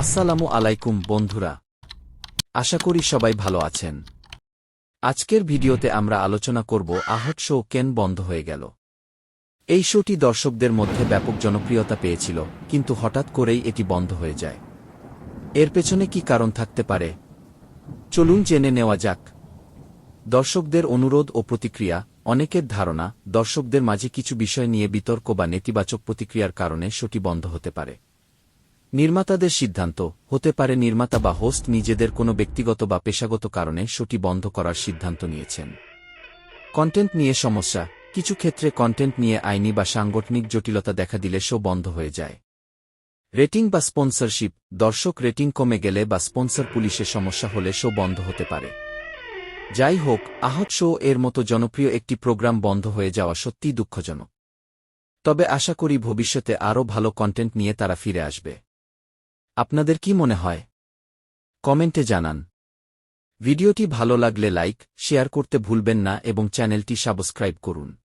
আসসালামু আলাইকুম বন্ধুরা। আশা করি সবাই ভালো আছেন। আজকের ভিডিওতে আমরা আলোচনা করব আহট শো কেন বন্ধ হয়ে গেল। এই শোটি দর্শকদের মধ্যে ব্যাপক জনপ্রিয়তা পেয়েছিল, কিন্তু হঠাৎ করেই এটি বন্ধ হয়ে যায়। এর পেছনে কি কারণ থাকতে পারে? চলুন জেনে নেওয়া যাক। দর্শকদের অনুরোধ ও প্রতিক্রিয়া, অনেকের ধারণা, দর্শকদের মাঝে কিছু বিষয় নিয়ে বিতর্ক বা নেতিবাচক প্রতিক্রিয়ার কারণে শোটি বন্ধ হতে পারে। নির্মাতাদের সিদ্ধান্ত, হতে পারে নির্মাতা বা হোস্ট নিজেদের কোনো ব্যক্তিগত বা পেশাগত কারণে শোটি বন্ধ করার সিদ্ধান্ত নিয়েছেন। কন্টেন্ট নিয়ে সমস্যা, কিছু ক্ষেত্রে কন্টেন্ট নিয়ে আইনি বা সাংগঠনিক জটিলতা দেখা দিলে শো বন্ধ হয়ে যায়। রেটিং বা স্পন্সরশিপ দর্শক রেটিং কমে গেলে বা স্পন্সর পুলিশে সমস্যা হলে শো বন্ধ হতে পারে। যাই হোক, আহত শো এর মতো জনপ্রিয় একটি প্রোগ্রাম বন্ধ হয়ে যাওয়া সত্যিই দুঃখজনক। তবে আশা করি ভবিষ্যতে আরও ভালো কন্টেন্ট নিয়ে তারা ফিরে আসবে। আপনাদের কি মনে হয়? কমেন্টে জানান। ভিডিওটি ভালো লাগলে লাইক, শেয়ার করতে ভুলবেন না এবং চ্যানেলটি সাবস্ক্রাইব করুন।